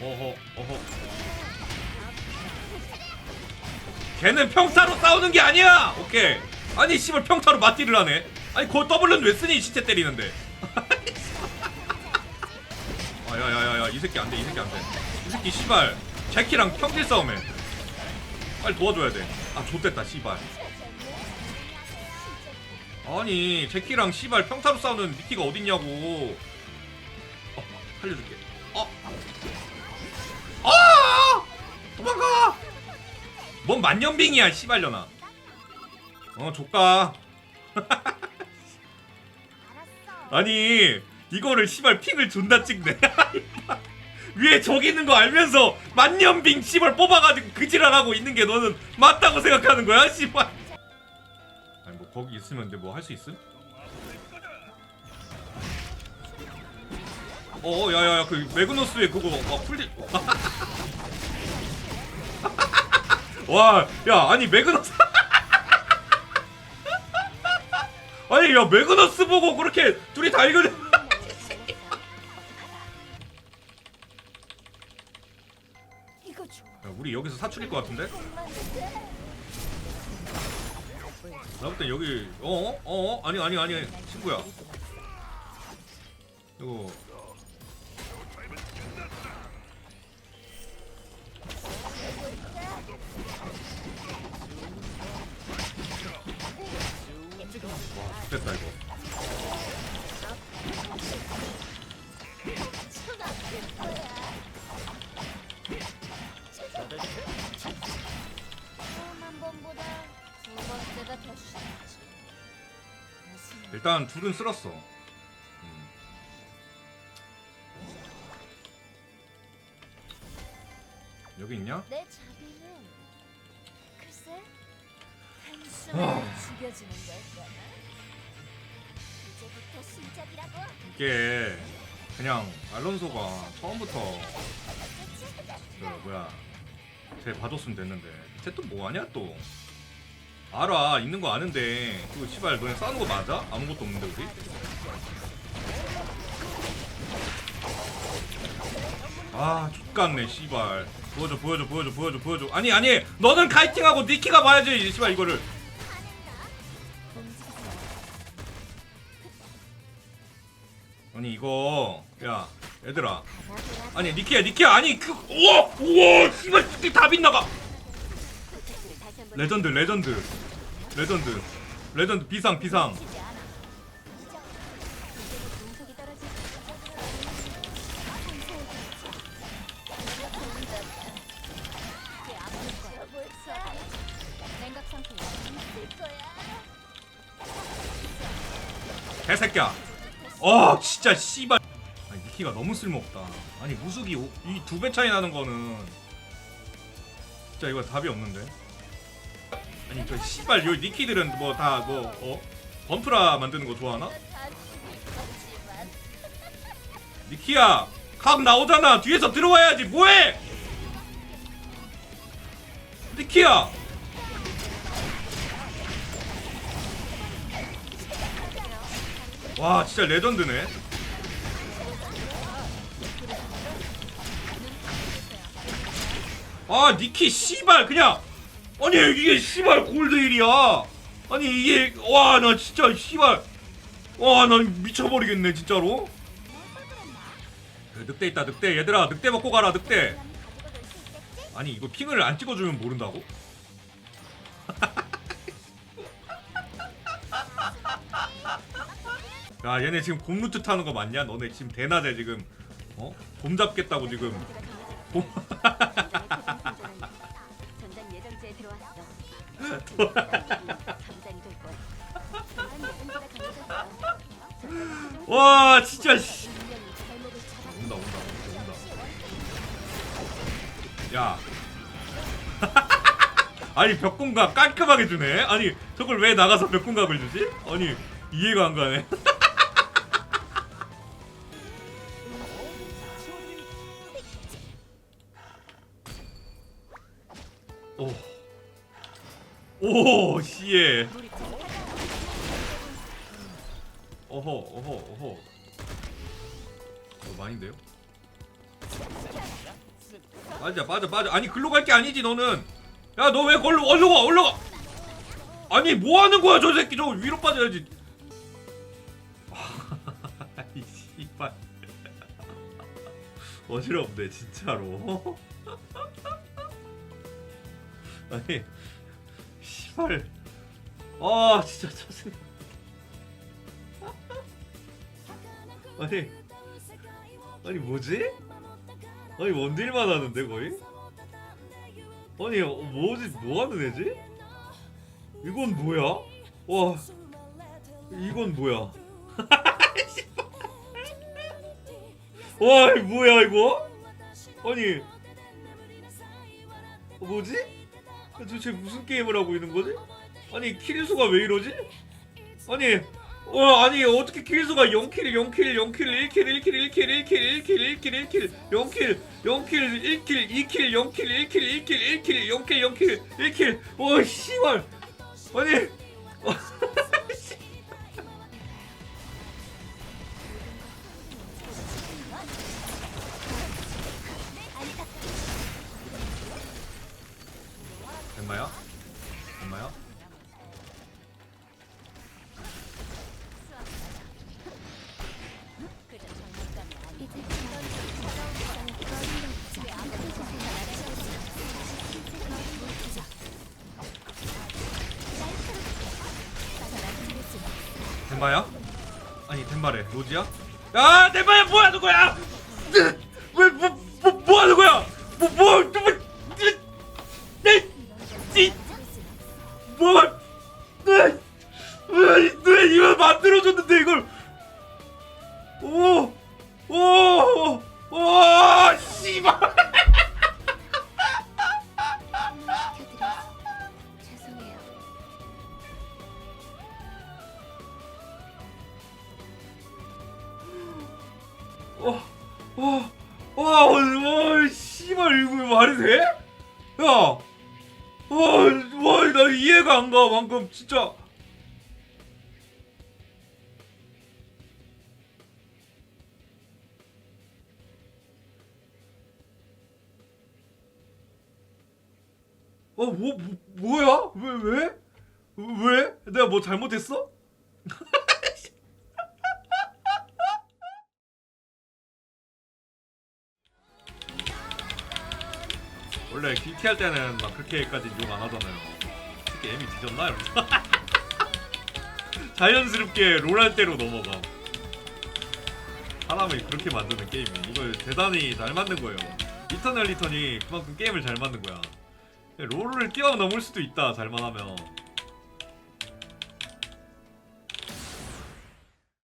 어허 어허. 걔는 평타로 싸우는 게 아니야! 오케이. 아니 씨발 평타로 맞디를 하네. 아니 그거 더블은 왜 쓰니 시체 때리는데? 아야야야야 이 새끼 안돼 이 새끼 안돼. 이 새끼 씨발 제키랑 평질 싸움해 빨리 도와줘야 돼아 좆됐다 씨발. 아니 제키랑 씨발 평타로 싸우는 니키가 어딨냐고. 어 살려줄게. 어 뭔 만년빙이야, 씨발려나. 어, 조까. 아니, 이거를 씨발 핑을 존나 찍네. 위에 저기 있는 거 알면서 만년빙 씨발 뽑아가지고 그지랄하고 있는 게 너는 맞다고 생각하는 거야, 씨발. 아니 뭐 거기 있으면 근데 뭐할 수 있음? 어, 야야야, 그 매그너스의 그거 막 풀리. 와, 야, 아니 매그너스. 아니, 야, 매그너스 보고 그렇게 둘이 다 이거. 야, 이거 줘. 우리 여기서 사출일 것 같은데? 땐 여기 어? 어? 어? 아니 아니 아니 친구야 이거 됐다 이거 처음 한 번보다 두 번째가 더 쉽지. 무슨 일단 둘은 쓸었어 음. 여기 있냐? 내 자비는 글쎄 아. 한숨을 죽여주는 걸까. 이게 그냥 알론소가 처음부터 그 뭐야 쟤 봐줬으면 됐는데 쟤 또 뭐하냐 또? 알아 있는 거 아는데. 그 씨발 너네 싸우는 거 맞아? 아무것도 없는데 우리? 아 X같네 씨발. 보여줘 보여줘 보여줘 보여줘 보여줘. 아니 아니 너는 카이팅하고 니키가 봐야지 씨발 이거를 아니 이거 야 얘들아. 아니 니키야 니키야 아니 그 우와 우와 씨발 이다 빗나가. 레전드 레전드. 레전드. 레전드 비상 비상. 개새끼야 어 진짜 씨발. 아니 니키가 너무 쓸모없다. 아니 무수기 이 두 배 차이 나는 거는 진짜 이거 답이 없는데. 아니 저 씨발 요 니키들은 뭐 다 뭐 어? 범프라 만드는 거 좋아하나? 니키야 각 나오잖아. 뒤에서 들어와야지. 뭐해? 니키야 와 진짜 레전드네. 아 니키 씨발 그냥. 아니 이게 씨발 골드일이야. 아니 이게 와 나 진짜 씨발. 와 나 미쳐버리겠네 진짜로. 늑대 있다 늑대. 얘들아 늑대 먹고 가라 늑대. 아니 이거 핑을 안 찍어주면 모른다고? 야 얘네 지금 곰 루트 타는 거 맞냐? 너네 지금 대낮에 지금 어? 곰 잡겠다고 지금. 와 진짜 씨. 온다 온다 온다 온다 야 아니 벽공각 깔끔하게 주네 아니 저걸 왜 나가서 벽공각을 주지? 아니 이해가 안 가네 오, 씨에. 어허, 어허, 어허. 어, 많이인데요? 빠져 빠져 빠져 아니 글로 갈 게 아니지 너는 야 너 왜 걸로 얼로 가 얼로 가 아니 뭐 하는 거야 저 새끼 저 위로 빠져야지 이 씨발 어지럽네 진짜로 아니 씨발 아 진짜 짜증 아니 아니 뭐지? 아니 원딜만 하는데 거의? 아니 어, 뭐지 뭐 하는 애지? 이건 뭐야? 와 이건 뭐야? 와 뭐야 이거? 아니 어, 뭐지? 도대체 무슨 게임을 하고 있는 거지? 아니 킬수가 왜 이러지? 아니 와 아니 어떻게 킬수가 0킬 0킬 0킬 1킬 1킬 1킬 1킬 1킬 1킬 1킬 0킬 0킬 1킬 2킬 0킬 1킬 1킬 1킬 0킬 0킬 1킬 와 씨발 아니 덴마야? 아니 덴마래 로지야? 야 덴마야 뭐 하는 거야? 왜뭐뭐 뭐, 뭐 하는 거야? 뭐뭐 뭐, 네, 이, 뭐, 네, 네, 네, 이걸 만들어줬는데 이걸, 오, 오, 오, 와, 와, 와, 와, 씨발 이거 말이 돼? 야, 와, 와, 나 이해가 안 가, 방금 진짜. 어, 뭐, 뭐 뭐야? 왜, 왜? 왜? 내가 뭐 잘못했어? 원래 길티 할 때는 막 그렇게까지 욕 안 하잖아요. 특히 애미 뒤졌나 이러면서 자연스럽게 롤 할 때로 넘어가. 사람을 그렇게 만드는 게임이 이걸 대단히 잘 만든 거예요. 이터널 리턴이 그만큼 게임을 잘 만든 거야. 롤을 뛰어넘을 수도 있다 잘만 하면.